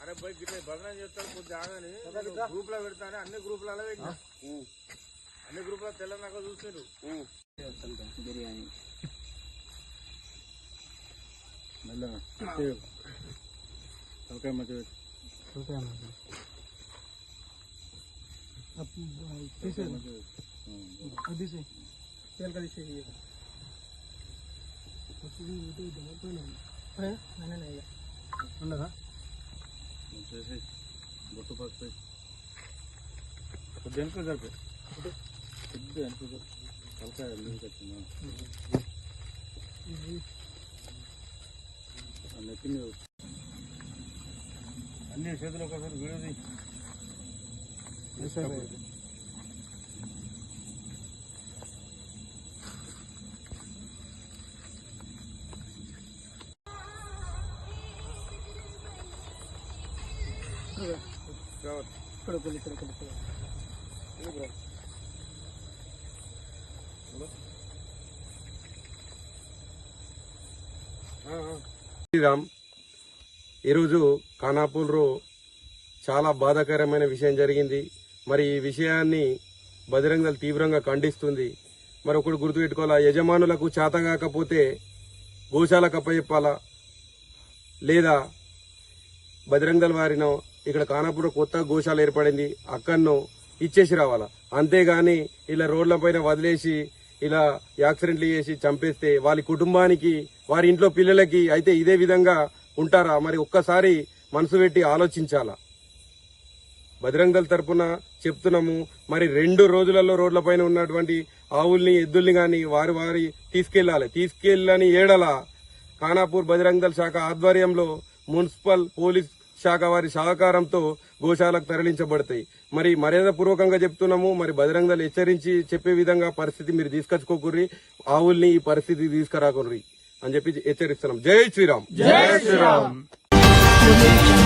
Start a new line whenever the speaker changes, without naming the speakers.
అరే పోయి గిట్ల భజన చేస్తాడు కొద్ది ఆగని గ్రూప్లో పెడతానే అన్ని గ్రూపులలో పెట్టినా. అన్ని గ్రూపులో తెల్లనాక చూస్తారు
బిర్యానీ
ఓకే మంచిగా ఉండదా బొట్టు పసుపు కొద్ది వెనుక జరిపి కొద్ది వెనుక తలకాయ నెత్తి మీద అన్ని చేతులు ఒకసారి వీడియో తీ. రావద్దు. ఆ, ఆ.
శ్రీరామ్ ఈరోజు ఖానాపూర్లో చాలా బాధాకరమైన విషయం జరిగింది. మరి ఈ విషయాన్ని బజరంగలు తీవ్రంగా ఖండిస్తుంది. మరి ఒకటి గుర్తుపెట్టుకోవాలా? యజమానులకు చేత కాకపోతే గోశాలకు అప్పచెప్పాలా? లేదా బజరంగల్ వారినో ఇక్కడ ఖానాపూర్ కొత్త గోశాల ఏర్పడింది అక్కడనో ఇచ్చేసి రావాలా? అంతేగాని ఇలా రోడ్లపైన వదిలేసి ఇలా యాక్సిడెంట్లు చేసి చంపేస్తే వాళ్ళ కుటుంబానికి వారి ఇంట్లో పిల్లలకి అయితే ఇదే విధంగా ఉంటారా? మరి ఒక్కసారి మనసు పెట్టి ఆలోచించాలా? బజరంగల్ తరపున చెప్తున్నాము మరి రెండు రోజులలో రోడ్లపైన ఉన్నటువంటి ఆవుల్ని ఎద్దుల్ని కానీ వారి వారి తీసుకెళ్ళాలి తీసుకెళ్ళని ఏడల ఖానాపూర్ బజరంగల్ శాఖ ఆధ్వర్యంలో మున్సిపల్ పోలీస్ శాఖ వారి సహకారంతో గోశాలకు తరలించబడతాయి. మరి మర్యాద పూర్వకంగా చెప్తున్నాము మరి బజరంగాలు హెచ్చరించి చెప్పే విధంగా పరిస్థితి మీరు తీసుకొచ్చుకోకుర్రి ఆవుల్ని ఈ పరిస్థితి తీసుకురాకుర్రి అని చెప్పి హెచ్చరిస్తున్నాం. జై శ్రీరామ్.
జై శ్రీరామ్.